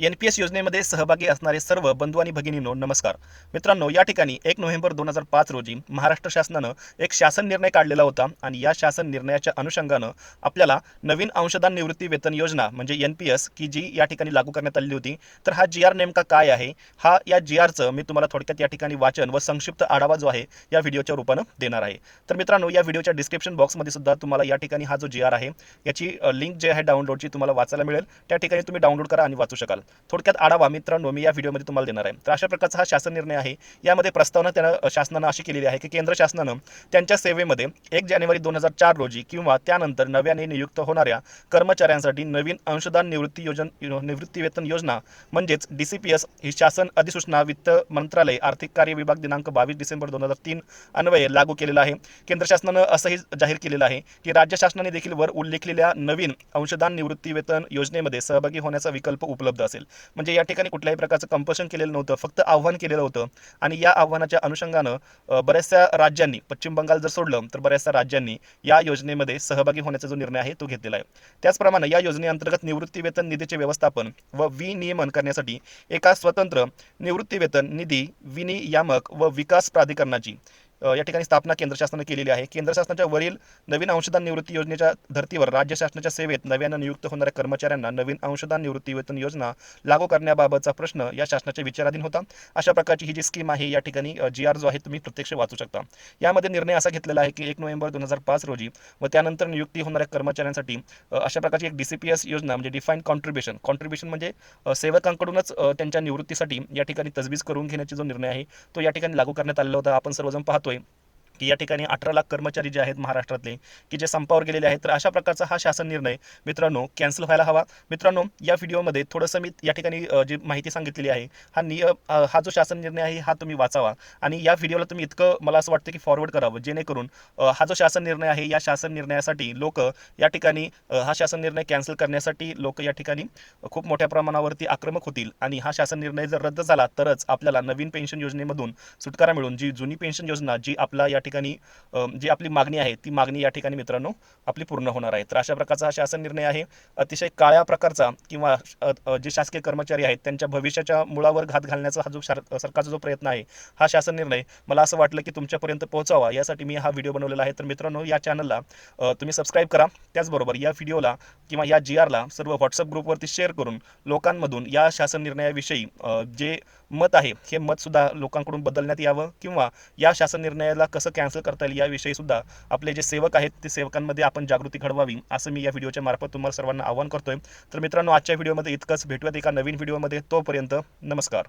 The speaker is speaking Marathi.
एन पी एस योजनेमध्ये सहभागी असणारे सर्व बंधू आणि भगिनींनो नमस्कार. मित्रांनो या ठिकाणी एक नोव्हेंबर दोन हजार पाच रोजी महाराष्ट्र शासनानं एक शासन निर्णय काढलेला होता आणि या शासन निर्णयाच्या अनुषंगानं आपल्याला नवीन अंशदान निवृत्ती वेतन योजना म्हणजे एन पी एस की जी या ठिकाणी लागू करण्यात आलेली होती. तर हा जी आर नेमका काय आहे? हा या जी आरचं मी तुम्हाला थोडक्यात या ठिकाणी वाचन व संक्षिप्त आढावा जो आहे या व्हिडिओच्या रूपानं देणार आहे. तर मित्रांनो या व्हिडिओच्या डिस्क्रिप्शन बॉक्समध्ये सुद्धा तुम्हाला या ठिकाणी हा जो जी आर आहे याची लिंक जे आहे डाउनलोडची तुम्हाला वाचायला मिळेल. त्या ठिकाणी तुम्ही डाउनलोड करा आणि वाचू शकाल. थोडक्यात आढावा मित्रांनो मी या व्हिडिओमध्ये तुम्हाला देणार आहे. तर अशा प्रकारचा हा शासन निर्णय आहे. यामध्ये प्रस्तावना त्यानं शासनानं अशी केलेली आहे की केंद्र शासनानं त्यांच्या सेवेमध्ये एक जानेवारी दोन हजार चार रोजी किंवा त्यानंतर नव्याने नियुक्त होणाऱ्या कर्मचाऱ्यांसाठी नवीन अंशदान निवृत्ती योजन निवृत्तीवेतन योजना म्हणजेच डी सी पी एस ही शासन अधिसूचना वित्त मंत्रालय आर्थिक कार्य विभाग दिनांक बावीस डिसेंबर दोन हजार तीन अन्वये लागू केलेला आहे. केंद्र शासनानं असंही जाहीर केलेलं आहे की राज्य शासनाने देखील वर उल्लेखलेल्या नवीन अंशदान निवृत्तीवेतन योजनेमध्ये सहभागी होण्याचा विकल्प उपलब्ध असेल. म्हणजे या ठिकाणी कुठल्याही प्रकारचं कंपल्शन केलेलं नव्हतं फक्त आव्हान केलेलं होतं. आणि या आव्हानाच्या अनुषंगानं बऱ्याचशा राज्यांनी पश्चिम बंगाल जर सोडलं तर बऱ्याचशा राज्यांनी या योजनेमध्ये सहभागी होण्याचा जो निर्णय आहे तो घेतलेला आहे. त्याचप्रमाणे या योजनेअंतर्गत निवृत्ती वेतन निधीचे व्यवस्थापन व विनियमन करण्यासाठी एका स्वतंत्र निवृत्तीवेतन निधी विनियामक व विकास प्राधिकरणाची या ठिकाणी स्थापना केंद्र शासनाने केलेली आहे. केंद्र शासनाच्या वरील नवीन अंशदान निवृत्ती योजनेच्या धर्तीवर राज्य शासनाच्या सेवेत नव्यानं नियुक्त होणाऱ्या कर्मचाऱ्यांना नवीन अंशदान निवृत्ती वेतन योजना लागू करण्याबाबतचा प्रश्न या शासनाच्या विचाराधीन होता. अशा प्रकारची ही जी स्कीम आहे या ठिकाणी जी आर जो आहे तुम्ही प्रत्यक्ष वाचू शकता. यामध्ये निर्णय असा घेतलेला आहे की एक नोव्हेंबर दोन हजार पाच रोजी व त्यानंतर नियुक्ती होणाऱ्या कर्मचाऱ्यांसाठी अशा प्रकारची एक डी सी पी एस योजना म्हणजे डिफाईन कॉन्ट्रीब्युशन कॉन्ट्रीब्युशन म्हणजे सेवकांकडूनच त्यांच्या निवृत्तीसाठी या ठिकाणी तजवीज करून घेण्याचा जो निर्णय आहे तो या ठिकाणी लागू करण्यात आलेला होता. आपण सर्वजण पाहतो explain की या ठिकाणी अठरा लाख कर्मचारी जे आहेत महाराष्ट्रातले की जे संपावर गेलेले आहेत तर अशा प्रकारचा हा शासन निर्णय मित्रांनो कॅन्सल व्हायला हवा. मित्रांनो या व्हिडिओमध्ये थोडंसं मी या ठिकाणी जी माहिती सांगितलेली आहे हा नियम हा जो शासन निर्णय आहे हा तुम्ही वाचावा. आणि या व्हिडिओला तुम्ही इतकं मला असं वाटतं की फॉरवर्ड करावं जेणेकरून हा जो शासन निर्णय आहे या शासन निर्णयासाठी लोक या ठिकाणी हा शासन निर्णय कॅन्सल करण्यासाठी लोक या ठिकाणी खूप मोठ्या प्रमाणावरती आक्रमक होतील. आणि हा शासन निर्णय जर रद्द झाला तरच आपल्याला नवीन पेन्शन योजनेमधून सुटकारा मिळून जी जुनी पेन्शन योजना जी आपला या ठिकाणी जी आपली मागणी आहे ती मागणी या ठिकाणी मित्रांनो आपली पूर्ण होणार आहे. तर अशा प्रकारचा हा शासन निर्णय आहे. अतिशय काळ्या प्रकारचा किंवा जे शासकीय कर्मचारी आहेत त्यांच्या भविष्याच्या मुळावर घात घालण्याचा हा जो सरकारचा जो प्रयत्न आहे हा शासन निर्णय मला असं वाटलं की तुमच्यापर्यंत पोहोचावा यासाठी मी हा व्हिडिओ बनवलेला आहे. तर मित्रांनो या चॅनलला तुम्ही सबस्क्राईब करा. त्याचबरोबर या व्हिडिओला किंवा या जी आरला सर्व व्हॉट्सअप ग्रुपवरती शेअर करून लोकांमधून या शासन निर्णयाविषयी जे मत आहे हे मतसुद्धा लोकांकडून बदलण्यात यावं किंवा या शासन निर्णयाला कसं कॅन्सल करता येईल याविषयी सुद्धा आपले जे सेवक आहेत ते सेवकांमध्ये आपण जागृती घडवावी असं मी या व्हिडिओच्या मार्फत तुम्हाला सर्वांना आवाहन करतोय. तर मित्रांनो आजच्या व्हिडिओमध्ये इतकंच. भेटूयात एका नवीन व्हिडिओमध्ये. तोपर्यंत नमस्कार.